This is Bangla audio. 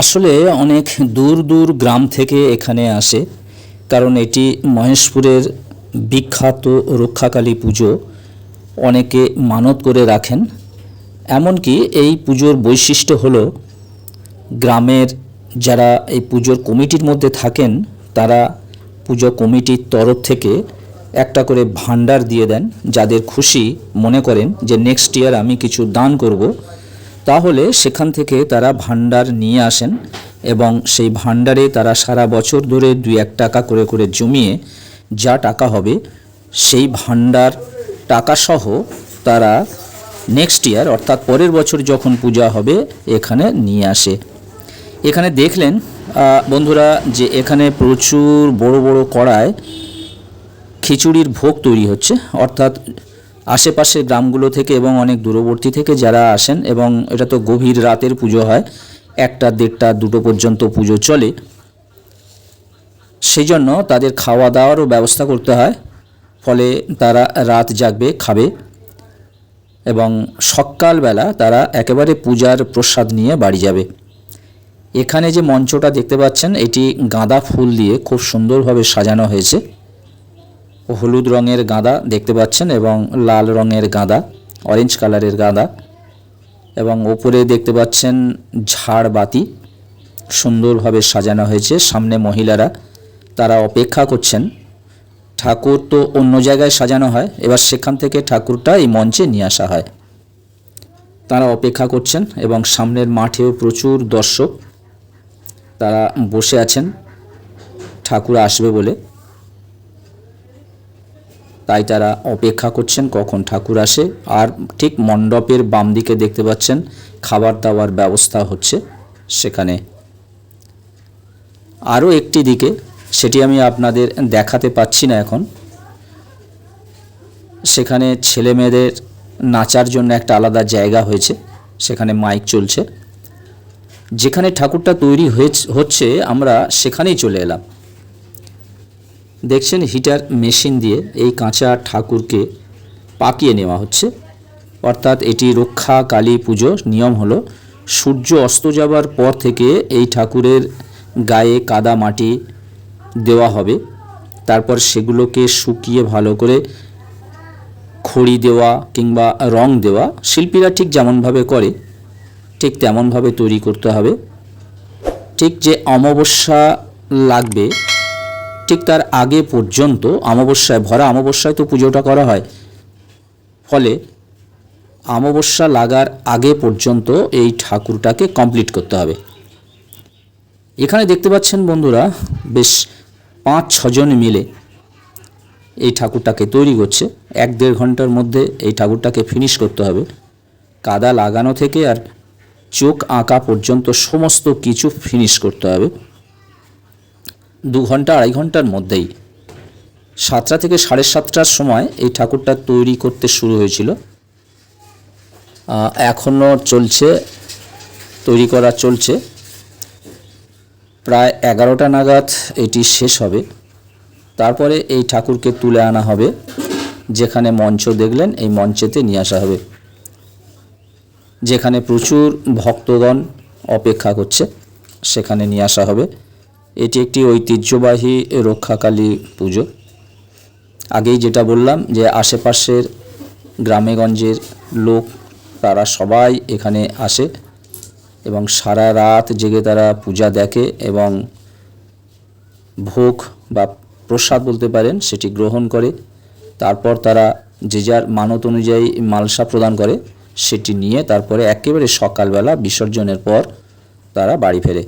আসলে অনেক দূর দূর গ্রাম থেকে এখানে আসে, কারণ এটি মহেশপুরের বিখ্যাত রক্ষাকালী পুজো, অনেকে মানত করে রাখেন। এমনকি এই পুজোর বৈশিষ্ট্য হলো, গ্রামের যারা এই পুজোর কমিটির মধ্যে থাকেন, তারা পুজো কমিটির তরফ থেকে একটা করে ভান্ডার দিয়ে দেন, যাদের খুশি মনে করেন যে নেক্সট ইয়ার আমি কিছু দান করব। তাহলে সেখান থেকে তারা ভান্ডার নিয়ে আসেন এবং সেই ভান্ডারে তারা সারা বছর ধরে দুই এক টাকা করে করে জমিয়ে যা টাকা হবে সেই ভান্ডার টাকাসহ তারা নেক্সট ইয়ার অর্থাৎ পরের বছর যখন পূজা হবে, এখানে নিয়ে আসে। এখানে দেখলেন বন্ধুরা, যে এখানে প্রচুর বড় বড় কড়ায় খিচুড়ির ভোগ তৈরি হচ্ছে, অর্থাৎ আশেপাশের গ্রামগুলো থেকে এবং অনেক দূরবর্তী থেকে যারা আসেন এবং এটা তো গভীর রাতের পুজো হয়, একটা, দেড়টা, দুটো পর্যন্ত পুজো চলে। সেই জন্য তাদের খাওয়া দাওয়ারও ব্যবস্থা করতে হয়, ফলে তারা রাত জাগবে, খাবে এবং সকালবেলা তারা একেবারে পূজার প্রসাদ নিয়ে বাড়ি যাবে। এখানে যে মঞ্চটা দেখতে পাচ্ছেন, এটি গাঁদা ফুল দিয়ে খুব সুন্দরভাবে সাজানো হয়েছে। হলুদ রঙের গাঁদা দেখতে পাচ্ছেন এবং লাল রঙের গাঁদা অরেঞ্জ কালারের গাঁদা এবং ওপরে দেখতে পাচ্ছেন ঝাড়বাতি সুন্দরভাবে সাজানো হয়েছে। সামনে মহিলারা তারা অপেক্ষা করছেন। ঠাকুর তো অন্য জায়গায় সাজানো হয়। এবার সেখান থেকে ঠাকুরটা এই মঞ্চে নিয়ে আসা হয়। তারা অপেক্ষা করছেন এবং সামনের মাঠেও প্রচুর দর্শক তারা বসে আছেন। ঠাকুর আসবে বলে। তাই তারা অপেক্ষা করছেন কখন ঠাকুর আসে। আর ঠিক মণ্ডপের বাম দিকে দেখতে পাচ্ছেন খাবার দাবার ব্যবস্থা হচ্ছে সেখানে। আরও একটি দিকে, সেটি আমি আপনাদের দেখাতে পাচ্ছি না এখন। সেখানে ছেলে মেয়েদের নাচার জন্য একটা আলাদা জায়গা হয়েছে, সেখানে মাইক চলছে। যেখানে ঠাকুরটা তৈরি হচ্ছে, আমরা সেখানেই চলে এলাম। দেখছেন হিটার মেশিন দিয়ে এই কাঁচা ঠাকুরকে পাকিয়ে নেওয়া হচ্ছে। অর্থাৎ এটি রক্ষা কালী পুজো নিয়ম হলো, সূর্য অস্ত যাবার পর থেকে এই ঠাকুরের গায়ে কাদা মাটি দেওয়া হবে। তারপর সেগুলোকে শুকিয়ে ভালো করে খড়ি দেওয়া কিংবা রং দেওয়া শিল্পীরা ঠিক যেমনভাবে করে, ঠিক তেমনভাবে তৈরি করতে হবে। ঠিক যে অমাবস্যা লাগবে ঠিক তার আগে পর্যন্ত অমাবস্যায়, ভরা অমাবস্যায় তো পুজোটা করা হয়। ফলে অমাবস্যা লাগার আগে পর্যন্ত এই ঠাকুরটাকে কমপ্লিট করতে হবে। এখানে দেখতে পাচ্ছেন বন্ধুরা, বেশ পাঁচ ছজন মিলে এই ঠাকুরটাকে তৈরি করছে। এক দেড় ঘণ্টার মধ্যে এই ঠাকুরটাকে ফিনিশ করতে হবে। কাদা লাগানো থেকে আর চোখ আঁকা পর্যন্ত সমস্ত কিছু ফিনিশ করতে হবে। দু ঘণ্টা, আড়াই ঘণ্টার মধ্যেই। সাতটা থেকে সাড়ে সাতটার সময় এই ঠাকুরটা তৈরি করতে শুরু হয়েছিল। এখনও চলছে, তৈরি করা চলছে। প্রায় এগারোটা নাগাদ এটি শেষ হবে। তারপরে এই ঠাকুরকে তুলে আনা হবে, যেখানে মঞ্চ দেখলেন, এই মঞ্চেতে নিয়ে আসা হবে। যেখানে প্রচুর ভক্তগণ অপেক্ষা করছে, সেখানে নিয়ে আসা হবে। এটি একটি ঐতিহ্যবাহী রক্ষাকালী পুজো। আগেই যেটা বললাম যে আশেপাশের গ্রামেগঞ্জের লোক, তারা সবাই এখানে আসে এবং সারা রাত জেগে তারা পূজা দেখে এবং ভোগ বা প্রসাদ বলতে পারেন সেটি গ্রহণ করে। তারপর তারা যে যার মানত অনুযায়ী মালসা প্রদান করে সেটি নিয়ে তারপরে একেবারে সকালবেলা বিসর্জনের পর তারা বাড়ি ফেরে।